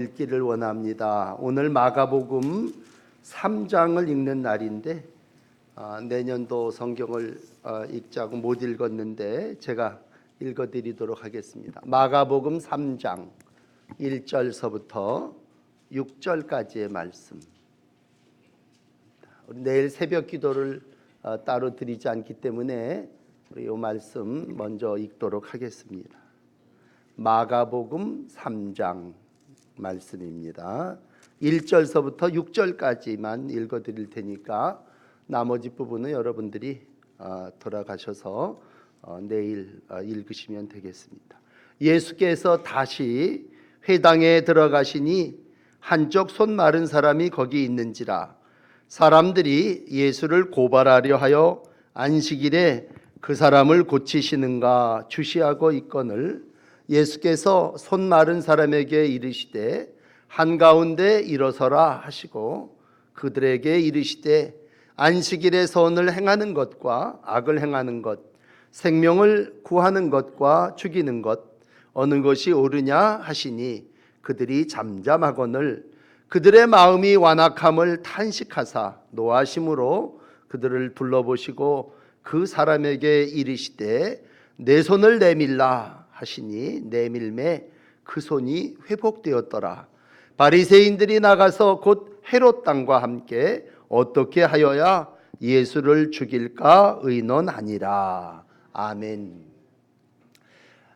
읽기를 원합니다. 오늘 마가복음 3장을 읽는 날인데 아, 내년도 성경을 어, 읽자고 못 읽었는데 제가 읽어드리도록 하겠습니다. 마가복음 3장 1절서부터 6절까지의 말씀. 내일 새벽 기도를 어, 따로 드리지 않기 때문에 이 말씀 먼저 읽도록 하겠습니다. 마가복음 3장 말씀입니다. 1절서부터 6절까지만 읽어 드릴 테니까 나머지 부분은 여러분들이 어, 돌아가셔서 어, 내일 어, 읽으시면 되겠습니다. 예수께서 다시 회당에 들어가시니 한쪽 손 마른 사람이 거기 있는지라 사람들이 예수를 고발하려 하여 안식일에 그 사람을 고치시는가 주시하고 있거늘 예수께서 손 마른 사람에게 이르시되 한가운데 일어서라 하시고 그들에게 이르시되 안식일에 선을 행하는 것과 악을 행하는 것 생명을 구하는 것과 죽이는 것 어느 것이 옳으냐 하시니 그들이 잠잠하거늘 그들의 마음이 완악함을 탄식하사 노하심으로 그들을 둘러보시고 그 사람에게 이르시되 내 손을 내밀라 하시니 내밀매 그 손이 회복되었더라. 바리새인들이 나가서 곧 헤롯 땅과 함께 어떻게 하여야 예수를 죽일까 의논하니라. 아멘.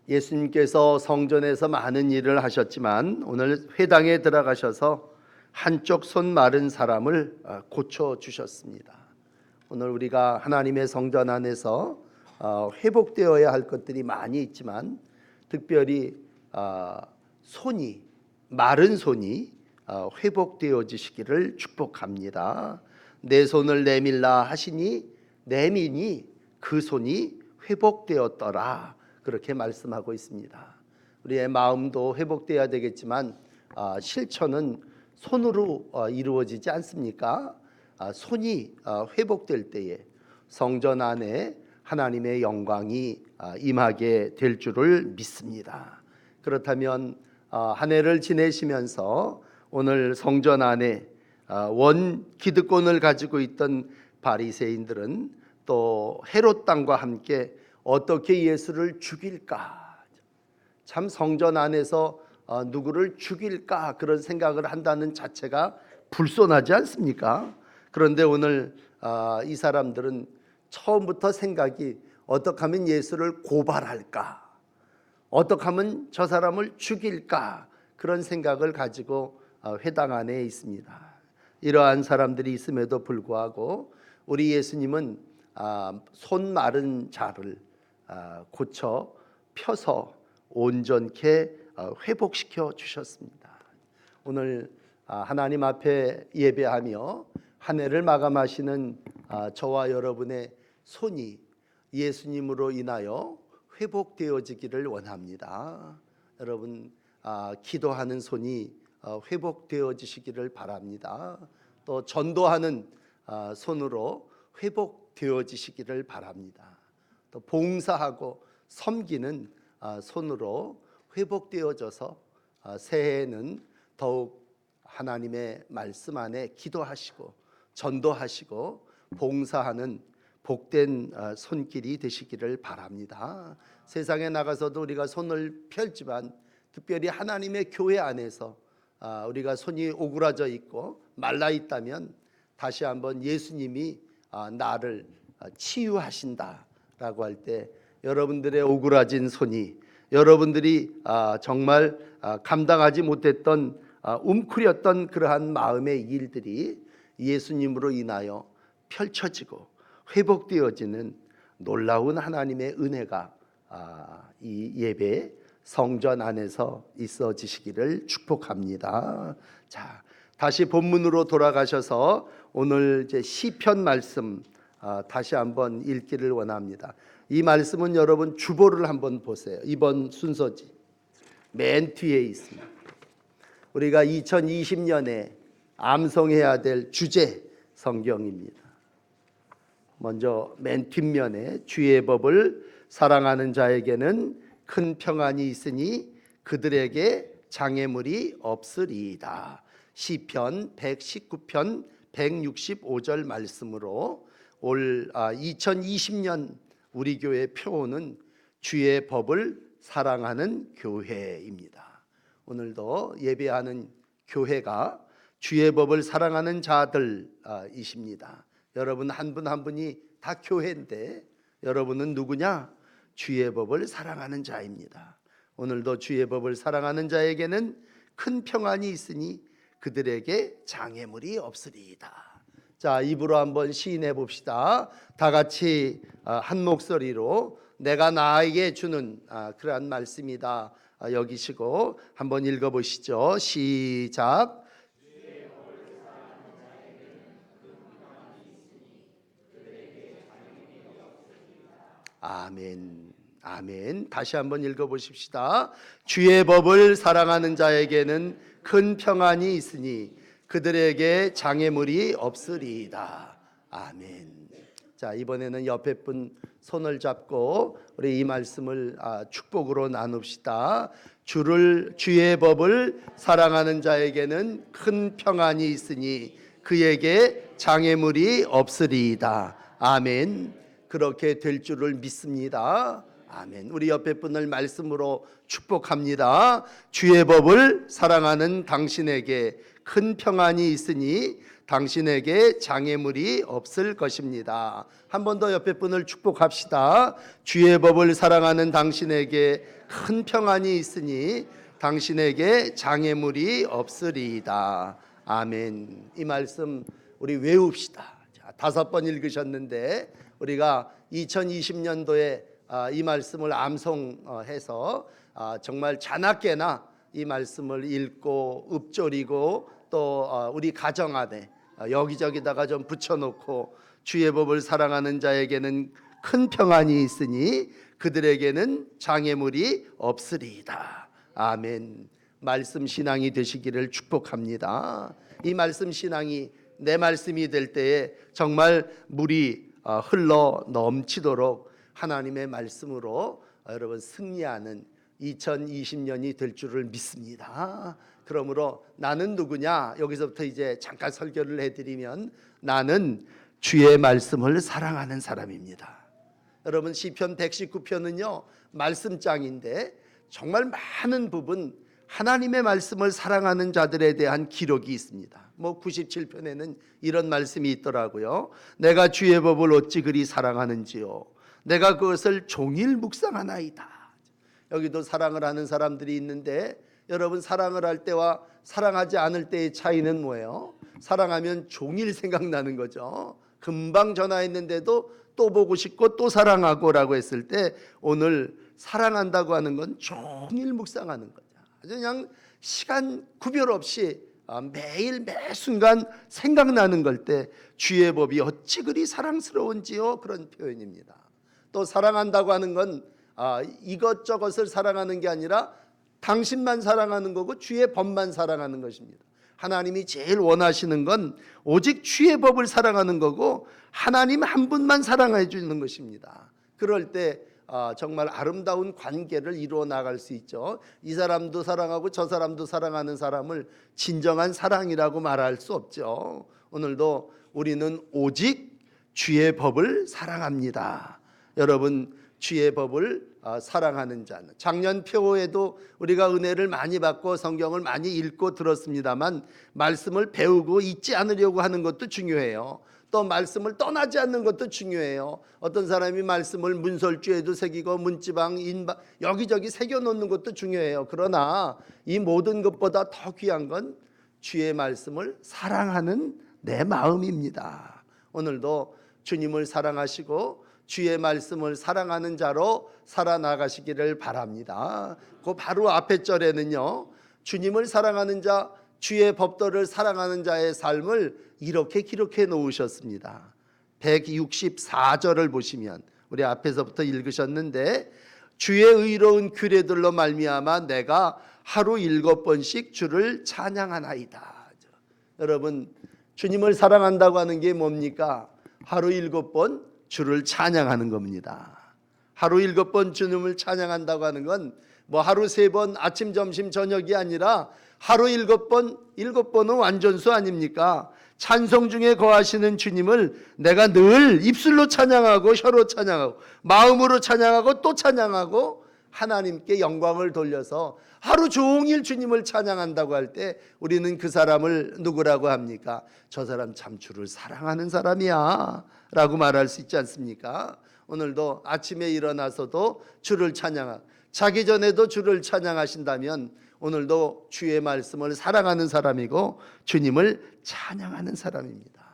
예수님께서 성전에서 많은 일을 하셨지만 오늘 회당에 들어가셔서 한쪽 손 마른 사람을 어, 고쳐 주셨습니다. 오늘 우리가 하나님의 성전 안에서 어, 회복되어야 할 것들이 많이 있지만 특별히 어, 손이 마른 손이 회복되어지시기를 축복합니다. 내 손을 내밀라 하시니 내미니 그 손이 회복되었더라 그렇게 말씀하고 있습니다. 우리의 마음도 회복돼야 되겠지만 아, 실천은 손으로 어, 이루어지지 않습니까? 아, 손이 어, 회복될 때에 성전 안에 하나님의 영광이 아, 임하게 될 줄을 믿습니다. 그렇다면 한 해를 지내시면서 오늘 성전 안에 원 기득권을 가지고 있던 바리새인들은 또 헤롯 땅과 함께 어떻게 예수를 죽일까? 참 성전 안에서 어, 누구를 죽일까 그런 생각을 한다는 자체가 불손하지 않습니까? 그런데 오늘 어, 이 사람들은 처음부터 생각이 어떻게 하면 예수를 고발할까? 어떻게 하면 저 사람을 죽일까? 그런 생각을 가지고 어, 회당 안에 있습니다. 이러한 사람들이 있음에도 불구하고 우리 예수님은 아, 손 마른 자를 아, 고쳐 펴서 온전케 어, 회복시켜 주셨습니다. 오늘 아, 하나님 앞에 예배하며 한 해를 마감하시는 저와 여러분의 손이 예수님으로 인하여 회복되어지기를 원합니다. 여러분 기도하는 손이 어, 회복되어지시기를 바랍니다. 또 전도하는 손으로 회복되어지시기를 바랍니다. 또 봉사하고 섬기는 아, 손으로 회복되어져서 아, 새해에는 더욱 하나님의 말씀 안에 기도하시고 전도하시고 봉사하는 복된 아, 손길이 되시기를 바랍니다. 세상에 나가서도 우리가 손을 펼지만 특별히 하나님의 교회 안에서 우리가 손이 오그라져 있고 말라 있다면 다시 한번 예수님이 나를 치유하신다라고 할 때 여러분들의 오그라진 손이 여러분들이 아, 정말 아, 감당하지 못했던 아, 움크렸던 그러한 마음의 일들이 예수님으로 인하여 펼쳐지고 회복되어지는 놀라운 하나님의 은혜가 이 예배 성전 안에서 있어지시기를 축복합니다. 자, 다시 본문으로 돌아가셔서 오늘 이제 시편 말씀 다시 한번 읽기를 원합니다. 이 말씀은 여러분 주보를 한번 보세요. 이번 순서지. 맨 뒤에 있습니다. 우리가 2020년에 암송해야 될 주제 성경입니다. 먼저 맨 뒷면에 주의 법을 사랑하는 자에게는 큰 평안이 있으니 그들에게 장애물이 없으리이다. 시편 119편 165절 말씀으로 올 아, 2020년 우리 교회 표어는 주의 법을 사랑하는 교회입니다. 오늘도 예배하는 교회가 주의 법을 사랑하는 자들이십니다. 여러분 한분한 분이 다 교회인데 여러분은 누구냐? 주의 법을 사랑하는 자입니다. 오늘도 주의 법을 사랑하는 자에게는 큰 평안이 있으니 그들에게 장애물이 없으리이다. 자, 입으로 한번 시인해 봅시다. 다 같이 아, 한 목소리로 내가 나에게 주는 아, 그러한 말씀이다. 아, 여기시고 한번 읽어 보시죠. 시작. 아멘. 아멘. 다시 한번 읽어 보십시다. 주의 법을 사랑하는 자에게는 큰 평안이 있으니 그들에게 장애물이 없으리이다. 아멘. 자, 이번에는 옆에 분 손을 잡고 우리 이 말씀을 아, 축복으로 나눕시다. 주를 주의 법을 사랑하는 자에게는 큰 평안이 있으니 그에게 장애물이 없으리이다. 아멘. 그렇게 될 줄을 믿습니다. 아멘. 우리 옆에 분을 말씀으로 축복합니다. 주의 법을 사랑하는 당신에게 큰 평안이 있으니 당신에게 장애물이 없을 것입니다. 한 번 더 옆에 분을 축복합시다. 주의 법을 사랑하는 당신에게 큰 평안이 있으니 당신에게 장애물이 없으리이다. 아멘. 이 말씀 우리 외웁시다. 자, 다섯 번 읽으셨는데 우리가 2020년도에 아, 이 말씀을 암송해서 아, 정말 자나깨나 이 말씀을 읽고 읊조리고 또 어, 우리 가정 안에 어, 여기저기다가 좀 붙여놓고 주의 법을 사랑하는 자에게는 큰 평안이 있으니 그들에게는 장애물이 없으리이다. 아멘. 말씀 신앙이 되시기를 축복합니다. 이 말씀 신앙이 내 말씀이 될 때에 정말 물이 어, 흘러 넘치도록 하나님의 말씀으로 여러분 승리하는 2020년이 될 줄을 믿습니다. 그러므로 나는 누구냐? 여기서부터 이제 잠깐 설교를 해드리면 나는 주의 말씀을 사랑하는 사람입니다. 여러분 시편 119편은요 말씀장인데 정말 많은 부분 하나님의 말씀을 사랑하는 자들에 대한 기록이 있습니다. 뭐 97편에는 이런 말씀이 있더라고요. 내가 주의 법을 어찌 그리 사랑하는지요. 내가 그것을 종일 묵상하나이다. 여기도 사랑을 하는 사람들이 있는데 여러분 사랑을 할 때와 사랑하지 않을 때의 차이는 뭐예요? 사랑하면 종일 생각나는 거죠. 금방 전화했는데도 또 보고 싶고 또 사랑하고라고 했을 때 오늘 사랑한다고 하는 건 종일 묵상하는. 아주 그냥 시간 구별 없이 아, 매일 매 순간 생각나는 걸 때 주의 법이 어찌 그리 사랑스러운지요 그런 표현입니다. 또 사랑한다고 하는 건 아, 이것저것을 사랑하는 게 아니라 당신만 사랑하는 거고 주의 법만 사랑하는 것입니다. 하나님이 제일 원하시는 건 오직 주의 법을 사랑하는 거고 하나님 한 분만 사랑해 주는 것입니다. 그럴 때 아, 정말 아름다운 관계를 이루어 나갈 수 있죠. 이 사람도 사랑하고 저 사람도 사랑하는 사람을 진정한 사랑이라고 말할 수 없죠. 오늘도 우리는 오직 주의 법을 사랑합니다. 여러분 주의 법을 아, 사랑하는 자는 작년 표에도 우리가 은혜를 많이 받고 성경을 많이 읽고 들었습니다만 말씀을 배우고 잊지 않으려고 하는 것도 중요해요. 또 말씀을 떠나지 않는 것도 중요해요. 어떤 사람이 말씀을 문설주에도 새기고 문지방 인방 여기저기 새겨 놓는 것도 중요해요. 그러나 이 모든 것보다 더 귀한 건 주의 말씀을 사랑하는 내 마음입니다. 오늘도 주님을 사랑하시고 주의 말씀을 사랑하는 자로 살아나가시기를 바랍니다. 그 바로 앞에 절에는요. 주님을 사랑하는 자, 주의 법도를 사랑하는 자의 삶을 이렇게 기록해 놓으셨습니다. 164절을 보시면 우리 앞에서부터 읽으셨는데 주의 의로운 규례들로 말미암아 내가 하루 일곱 번씩 주를 찬양하나이다. 여러분 주님을 사랑한다고 하는 게 뭡니까? 하루 일곱 번 주를 찬양하는 겁니다. 하루 일곱 번 주님을 찬양한다고 하는 건 뭐 하루 세 번 아침 점심 저녁이 아니라 하루 일곱 번 일곱 번은 완전수 아닙니까? 찬송 중에 거하시는 주님을 내가 늘 입술로 찬양하고 혀로 찬양하고 마음으로 찬양하고 또 찬양하고 하나님께 영광을 돌려서 하루 종일 주님을 찬양한다고 할 때 우리는 그 사람을 누구라고 합니까? 저 사람 참 주를 사랑하는 사람이야 라고 말할 수 있지 않습니까? 오늘도 아침에 일어나서도 주를 찬양하고 자기 전에도 주를 찬양하신다면 오늘도 주의 말씀을 사랑하는 사람이고 주님을 찬양하는 사람입니다.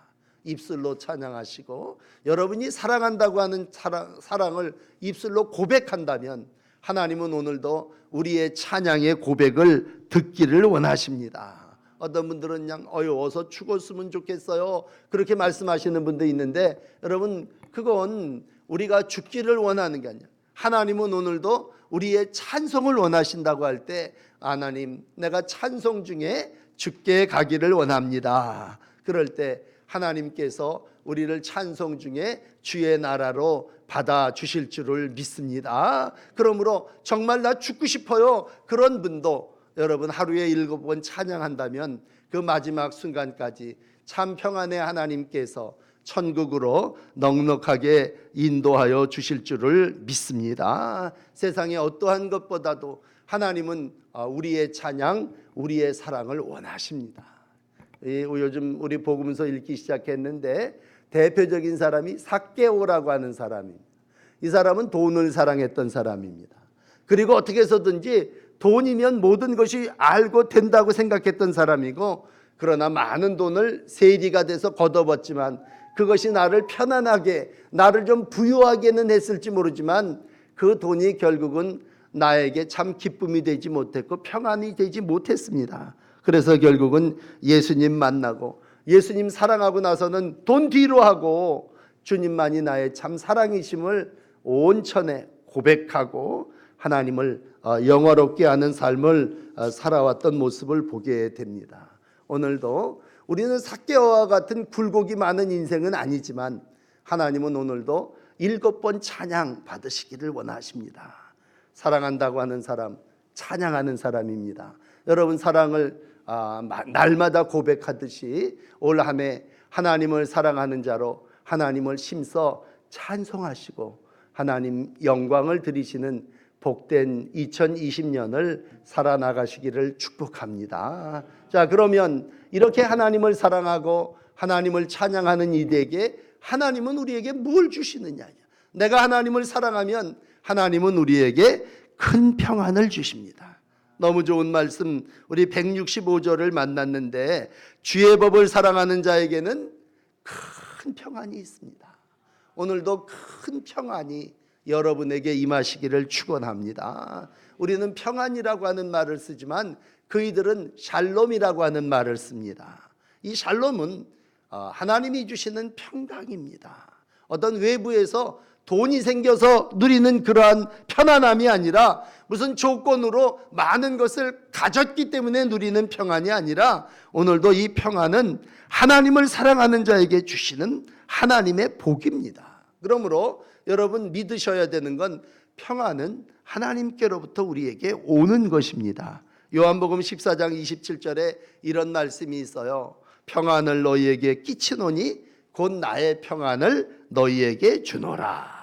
입술로 찬양하시고 여러분이 사랑한다고 하는 사랑, 사랑을 입술로 고백한다면 하나님은 오늘도 우리의 찬양의 고백을 듣기를 원하십니다. 어떤 분들은 그냥 어여 어서 죽었으면 좋겠어요. 그렇게 말씀하시는 분도 있는데 여러분 그건 우리가 죽기를 원하는 게 아니야. 하나님은 오늘도 우리의 찬송을 원하신다고 할 때 하나님 내가 찬송 중에 죽게 가기를 원합니다. 그럴 때 하나님께서 우리를 찬송 중에 주의 나라로 받아 주실 줄을 믿습니다. 그러므로 정말 나 죽고 싶어요. 그런 분도 여러분 하루에 일곱 번 찬양한다면 그 마지막 순간까지 참 평안의 하나님께서 천국으로 넉넉하게 인도하여 주실 줄을 믿습니다. 세상의 어떠한 것보다도 하나님은 어, 우리의 찬양, 우리의 사랑을 원하십니다. 이 요즘 우리 복음서 읽기 시작했는데 대표적인 사람이 삭개오라고 하는 사람입니다. 이 사람은 돈을 사랑했던 사람입니다. 그리고 어떻게 해서든지 돈이면 모든 것이 알고 된다고 생각했던 사람이고 그러나 많은 돈을 세리가 돼서 걷어봤지만 그것이 나를 편안하게 나를 좀 부유하게는 했을지 모르지만 그 돈이 결국은 나에게 참 기쁨이 되지 못했고 평안이 되지 못했습니다. 그래서 결국은 예수님 만나고 예수님 사랑하고 나서는 돈 뒤로 하고 주님만이 나의 참 사랑이심을 온천에 고백하고 하나님을 어, 영화롭게 하는 삶을 어, 살아왔던 모습을 보게 됩니다. 오늘도 우리는 삭개와 같은 굴곡이 많은 인생은 아니지만 하나님은 오늘도 일곱 번 찬양 받으시기를 원하십니다. 사랑한다고 하는 사람, 찬양하는 사람입니다. 여러분 사랑을 아, 날마다 고백하듯이 올 한해 하나님을 사랑하는 자로 하나님을 심써 찬송하시고 하나님 영광을 드리시는 복된 2020년을 살아나가시기를 축복합니다. 자, 그러면 이렇게 하나님을 사랑하고 하나님을 찬양하는 이들에게 하나님은 우리에게 뭘 주시느냐? 내가 하나님을 사랑하면 하나님은 우리에게 큰 평안을 주십니다. 너무 좋은 말씀 우리 165절을 만났는데 주의 법을 사랑하는 자에게는 큰 평안이 있습니다. 오늘도 큰 평안이 여러분에게 임하시기를 축원합니다. 우리는 평안이라고 하는 말을 쓰지만 그이들은 샬롬이라고 하는 말을 씁니다. 이 샬롬은 어, 하나님이 주시는 평강입니다. 어떤 외부에서 돈이 생겨서 누리는 그러한 편안함이 아니라 무슨 조건으로 많은 것을 가졌기 때문에 누리는 평안이 아니라 오늘도 이 평안은 하나님을 사랑하는 자에게 주시는 하나님의 복입니다. 그러므로 여러분 믿으셔야 되는 건 평안은 하나님께로부터 우리에게 오는 것입니다. 요한복음 14장 27절에 이런 말씀이 있어요. 평안을 너희에게 끼치노니 곧 나의 평안을 너희에게 주노라.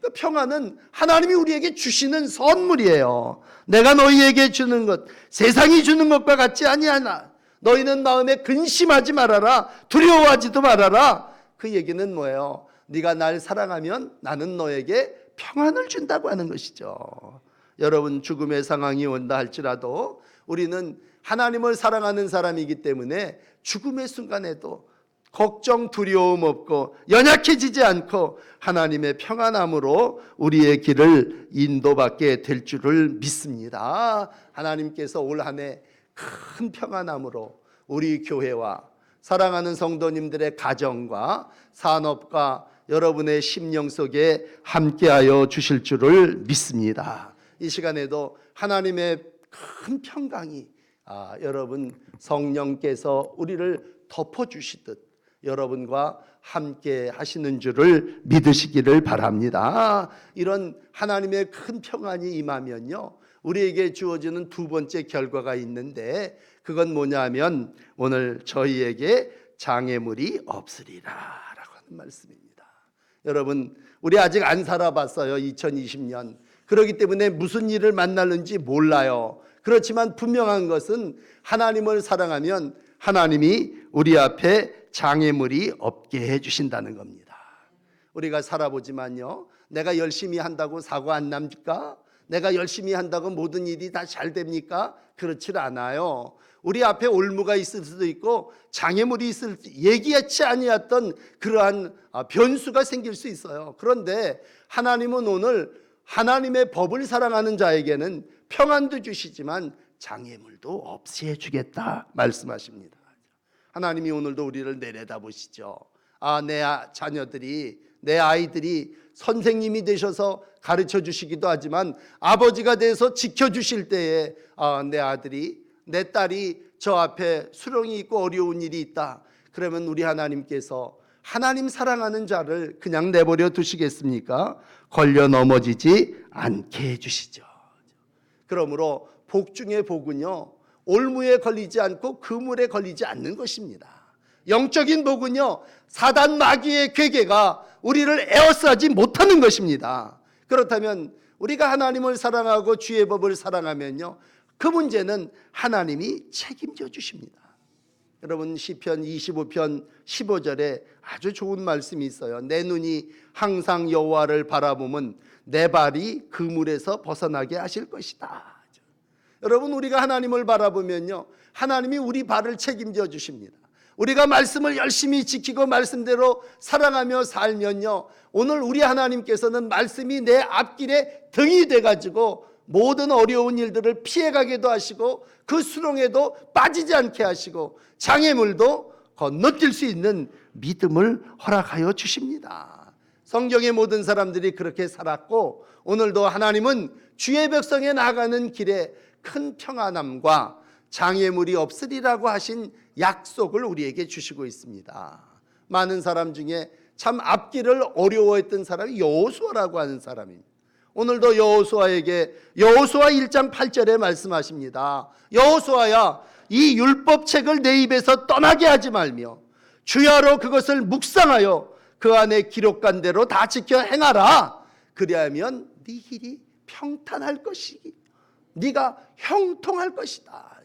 그 평안은 하나님이 우리에게 주시는 선물이에요. 내가 너희에게 주는 것, 세상이 주는 것과 같지 아니하나. 너희는 마음에 근심하지 말아라. 두려워하지도 말아라. 그 얘기는 뭐예요? 네가 날 사랑하면 나는 너에게 평안을 준다고 하는 것이죠. 여러분 죽음의 상황이 온다 할지라도 우리는 하나님을 사랑하는 사람이기 때문에 죽음의 순간에도 걱정 두려움 없고 연약해지지 않고 하나님의 평안함으로 우리의 길을 인도받게 될 줄을 믿습니다. 하나님께서 올 한 해 큰 평안함으로 우리 교회와 사랑하는 성도님들의 가정과 산업과 여러분의 심령 속에 함께하여 주실 줄을 믿습니다. 이 시간에도 하나님의 큰 평강이 아, 여러분 성령께서 우리를 덮어 주시듯 여러분과 함께 하시는 줄을 믿으시기를 바랍니다. 이런 하나님의 큰 평안이 임하면요. 우리에게 주어지는 두 번째 결과가 있는데 그건 뭐냐면 오늘 저희에게 장애물이 없으리라라고 하는 말씀입니다. 여러분 우리 아직 안 살아봤어요. 2020년. 그렇기 때문에 무슨 일을 만날는지 몰라요. 그렇지만 분명한 것은 하나님을 사랑하면 하나님이 우리 앞에 장애물이 없게 해 주신다는 겁니다. 우리가 살아보지만요. 내가 열심히 한다고 사고 안 납니까? 내가 열심히 한다고 모든 일이 다 잘 됩니까? 그렇지 않아요. 우리 앞에 올무가 있을 수도 있고 장애물이 있을 수- 예기치 아니었던 그러한 아, 변수가 생길 수 있어요. 그런데 하나님은 오늘 하나님의 법을 사랑하는 자에게는 평안도 주시지만 장애물도 없애 주겠다 말씀하십니다. 하나님이 오늘도 우리를 내려다 보시죠. 아, 내 아- 자녀들이, 내 아이들이 선생님이 되셔서 가르쳐 주시기도 하지만 아버지가 돼서 지켜 주실 때에 아, 내 아들이, 내 딸이 저 앞에 수렁이 있고 어려운 일이 있다. 그러면 우리 하나님께서 하나님 사랑하는 자를 그냥 내버려 두시겠습니까? 걸려 넘어지지 않게 해주시죠. 그러므로 복 중의 복은요 올무에 걸리지 않고 그물에 걸리지 않는 것입니다. 영적인 복은요 사단 마귀의 괴계가 우리를 에워싸지 못하는 것입니다. 그렇다면 우리가 하나님을 사랑하고 주의 법을 사랑하면요 그 문제는 하나님이 책임져 주십니다. 여러분 시편 25편 15절에 아주 좋은 말씀이 있어요. 내 눈이 항상 여호와를 바라보면 내 발이 그물에서 벗어나게 하실 것이다. 여러분 우리가 하나님을 바라보면요. 하나님이 우리 발을 책임져 주십니다. 우리가 말씀을 열심히 지키고 말씀대로 사랑하며 살면요. 오늘 우리 하나님께서는 말씀이 내 앞길에 등이 돼 가지고 모든 어려운 일들을 피해가게도 하시고 그 수렁에도 빠지지 않게 하시고 장애물도 건너뛸 수 있는 믿음을 허락하여 주십니다. 성경의 모든 사람들이 그렇게 살았고 오늘도 하나님은 주의 백성에 나가는 길에 큰 평안함과 장애물이 없으리라고 하신 약속을 우리에게 주시고 있습니다. 많은 사람 중에 참 앞길을 어려워했던 사람이 여호수아라고 하는 사람입니다. 오늘도 여호수아에게 여호수아 1장 8절에 말씀하십니다. 여호수아야 이 율법책을 내 입에서 떠나게 하지 말며 주야로 그것을 묵상하여 그 안에 기록한 대로 다 지켜 행하라. 그리하면 네 길이 평탄할 것이기. 네가 형통할 것이다.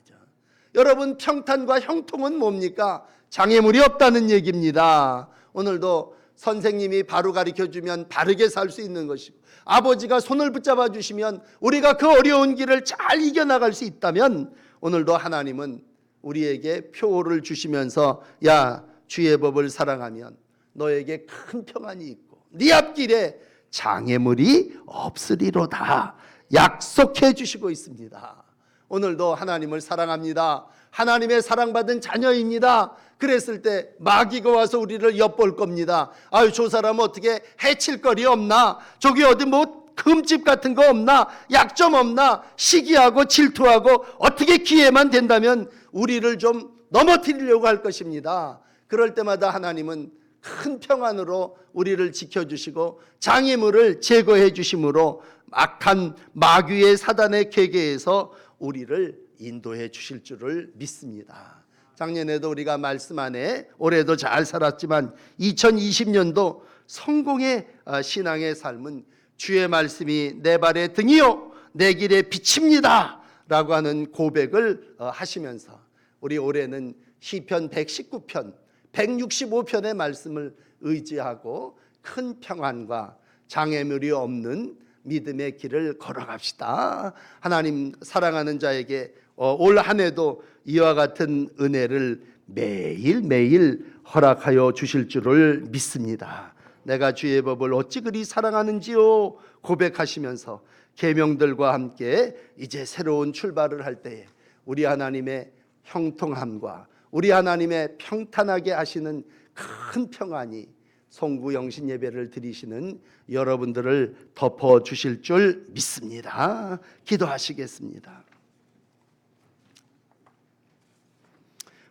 여러분 평탄과 형통은 뭡니까? 장애물이 없다는 얘기입니다. 오늘도 선생님이 바로 가르쳐 주면 바르게 살 수 있는 것이고 아버지가 손을 붙잡아 주시면 우리가 그 어려운 길을 잘 이겨 나갈 수 있다면 오늘도 하나님은 우리에게 표를 주시면서 야 주의 법을 사랑하면 너에게 큰 평안이 있고 네 앞길에 장애물이 없으리로다 약속해 주시고 있습니다. 오늘도 하나님을 사랑합니다. 하나님의 사랑받은 자녀입니다. 그랬을 때 마귀가 와서 우리를 엿볼 겁니다. 아유, 저 사람 어떻게 해칠 거리 없나? 저기 어디 뭐 금집 같은 거 없나? 약점 없나? 시기하고 질투하고 어떻게 기회만 된다면 우리를 좀 넘어뜨리려고 할 것입니다. 그럴 때마다 하나님은 큰 평안으로 우리를 지켜주시고 장애물을 제거해 주심으로 악한 마귀의 사단의 계계에서 우리를 인도해 주실 줄을 믿습니다. 작년에도 우리가 말씀 안에 올해도 잘 살았지만 2020년도 성공의 어, 신앙의 삶은 주의 말씀이 내 발의 등이요 내 길의 빛입니다. 라고 하는 고백을 어, 하시면서 우리 올해는 시편 119편 165편의 말씀을 의지하고 큰 평안과 장애물이 없는 믿음의 길을 걸어갑시다. 하나님 사랑하는 자에게 어, 올 한 해도 이와 같은 은혜를 매일 매일 허락하여 주실 줄을 믿습니다. 내가 주의 법을 어찌 그리 사랑하는지요 고백하시면서 계명들과 함께 이제 새로운 출발을 할 때에 우리 하나님의 형통함과 우리 하나님의 평탄하게 하시는 큰 평안이 송구 영신 예배를 드리시는 여러분들을 덮어 주실 줄 믿습니다. 기도하시겠습니다.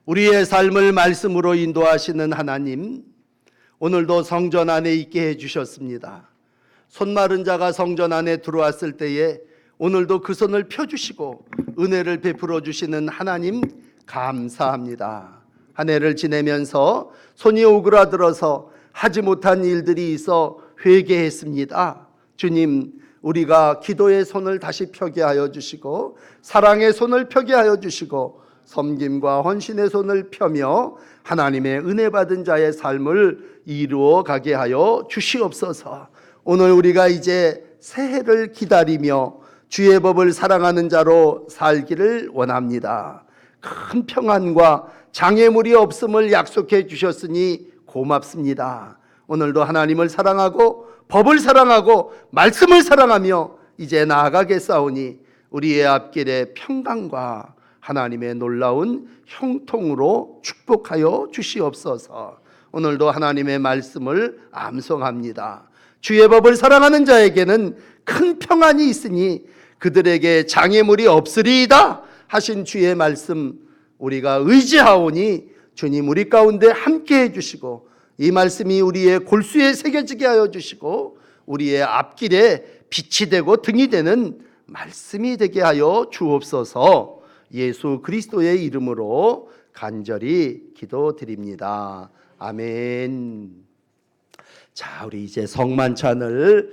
우리의 삶을 말씀으로 인도하시는 하나님, 오늘도 성전 안에 있게 해 주셨습니다. 손 마른 자가 성전 안에 들어왔을 때에 오늘도 그 손을 펴 주시고 은혜를 베풀어 주시는 하나님 감사합니다. 한 해를 지내면서 손이 오그라들어서 하지 못한 일들이 있어 회개했습니다. 주님, 우리가 기도의 손을 다시 펴게 하여 주시고 사랑의 손을 펴게 하여 주시고 섬김과 헌신의 손을 펴며 하나님의 은혜 받은 자의 삶을 이루어 가게 하여 주시옵소서. 오늘 우리가 이제 새해를 기다리며 주의 법을 사랑하는 자로 살기를 원합니다. 큰 평안과 장애물이 없음을 약속해 주셨으니 고맙습니다. 오늘도 하나님을 사랑하고 법을 사랑하고 말씀을 사랑하며 이제 나아가겠사오니 우리의 앞길에 평강과 하나님의 놀라운 형통으로 축복하여 주시옵소서. 오늘도 하나님의 말씀을 암송합니다. 주의 법을 사랑하는 자에게는 큰 평안이 있으니 그들에게 장애물이 없으리이다 하신 주의 말씀 우리가 의지하오니 주님 우리 가운데 함께 해주시고 이 말씀이 우리의 골수에 새겨지게 하여 주시고 우리의 앞길에 빛이 되고 등이 되는 말씀이 되게 하여 주옵소서 예수 그리스도의 이름으로 간절히 기도드립니다. 아멘. 자, 우리 이제 성만찬을